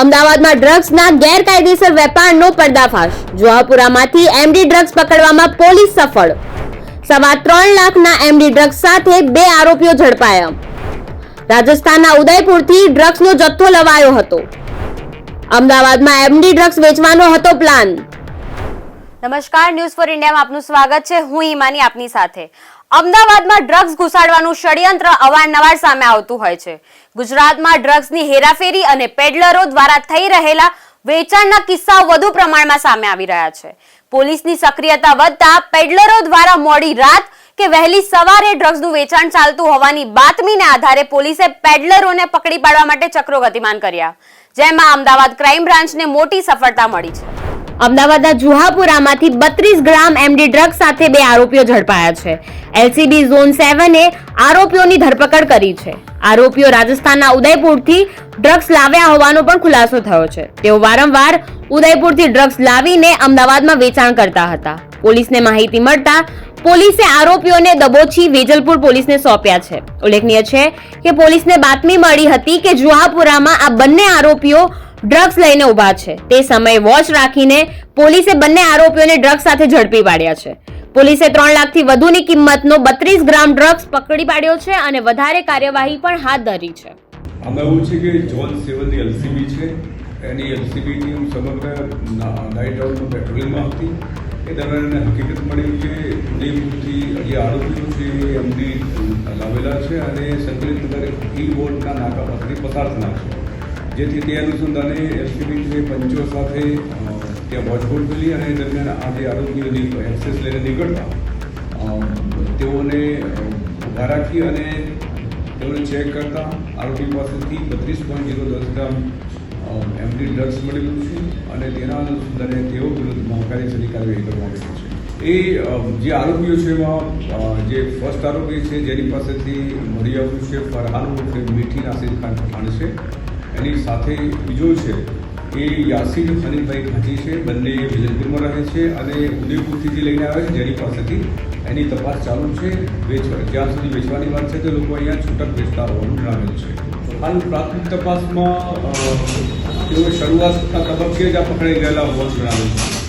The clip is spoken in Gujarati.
અમદાવાદમાં ડ્રગ્સના ગેરકાયદેસર વેપારનો પર્દાફાશ. જોહાપુરામાંથી એમડી ડ્રગ્સ પકડવામાં પોલીસ સફળ. સવા ત્રણ લાખના એમડી ડ્રગ્સ સાથે બે આરોપીઓ ઝડપાયા. રાજસ્થાનના ઉદયપુરથી ડ્રગ્સનો જથ્થો લવાયો હતો. અમદાવાદમાં એમડી ડ્રગ્સ વેચવાનો હતો પ્લાન. નમસ્કાર, ન્યૂઝ ફોર ઇન્ડિયામાં આપનું સ્વાગત છે. હું ઈમાની આપની સાથે. અમદાવાદમાં ડ્રગ્સ ઘુસાડવાનું ષડયંત્ર અવારનવાર સામે આવતું હોય છે. ગુજરાતમાં ડ્રગ્સની હેરાફેરી અને પેડલરો દ્વારા થઈ રહેલા વેચાણના કિસ્સાઓ વધુ પ્રમાણમાં સામે આવી રહ્યા છે. પોલીસની સક્રિયતા વધતા પેડલરો દ્વારા મોડી રાત કે વહેલી સવારે ડ્રગ્સનું વેચાણ ચાલતું હોવાની બાતમીને આધારે પોલીસે પેડલરોને પકડી પાડવા માટે ચક્રો ગતિમાન કર્યા. જેમાં અમદાવાદ ક્રાઇમ બ્રાન્ચને મોટી સફળતા મળી છે. અમદાવાદના જુહાપુરામાંથી બત્રીસ ગ્રામ એમડી ડ્રગ્સ સાથે બે આરોપીઓ ઝડપાયા છે. એલસીબી ઝોન સેવને આરોપીઓની ધરપકડ કરી છે. આરોપીઓ રાજસ્થાનના ઉદયપુરથી ડ્રગ્સ લાવ્યા હોવાનો પણ ખુલાસો થયો છે. તેઓ વારંવાર ઉદયપુરથી ડ્રગ્સ લાવીને અમદાવાદમાં વેચાણ કરતા હતા. પોલીસને માહિતી મળતા પોલીસે આરોપીઓને દબોચી વેજલપુર પોલીસને સોંપ્યા છે. ઉલ્લેખનીય છે કે પોલીસને બાતમી મળી હતી કે જુહાપુરામાં આ બંને આરોપીઓ ડ્રગ્સ લઈને ઊભા છે. તે સમયે વોચ રાખીને પોલીસે બંને આરોપીઓને ડ્રગ્સ સાથે ઝડપી પાડ્યા છે. પોલીસે ત્રણ લાખથી વધુની કિંમતનો બત્રીસ ગ્રામ ડ્રગ્સ પકડી પાડ્યો છે અને વધારે કાર્યવાહી પણ હાથ ધરી છે. આમાં એવું છે કે જોન સેવનની એલસીબી છે. એની એલસીબી ટીમ સમગ્ર નાઇટ આઉટનું પેટ્રોલિંગમાં હતી. એ દરમિયાન હકીકત મળી કે ઉદયપુરથી જે આરોપીઓ છે એ એમડી લાવેલા છે અને સંકલિત નગર ઈ બોર્ડના નાકા પરથી પસાર થનાર છે. જેથી તે અનુસંધાને એલસીબી પંચો સાથે ત્યાં વોચગોળ કરી અને દરમિયાન આજે આરોપીઓની એક્સેસ લઈને નીકળતા તેઓને ઊભા રાખી અને તેઓને ચેક કરતા. આરોપી પાસેથી બત્રીસ પોઈન્ટ જીરો દસ ગ્રામ એમડી ડ્રગ્સ મળેલું છે અને તેના અનુસંધાને તેઓ વિરુદ્ધમાં કાયદેસરની કાર્યવાહી કરવામાં આવી છે. એ જે આરોપીઓ છે એમાં જે ફર્સ્ટ આરોપી છે, જેની પાસેથી મળી આવ્યું છે, ફરહાન ઉર્ફે મીઠી નાસિદ ખાન પઠાણ છે. એની સાથે બીજો છે એ યાસીર હનીફભાઈ ખાંચી છે. બંને વિજયપુરમાં રહે છે અને ઉદયપુરથી જે લઈને આવે છે જેની પાસેથી. એની તપાસ ચાલુ છે. વેચવા જ્યાં સુધી વેચવાની વાત છે તે લોકો અહીંયા છૂટક વેચતા હોવાનું જણાવેલ છે. હાલ પ્રાથમિક તપાસમાં તેઓ શરૂઆતના તબક્કે જ આ પકડાઈ ગયેલા હોવાનું જણાવેલ છે.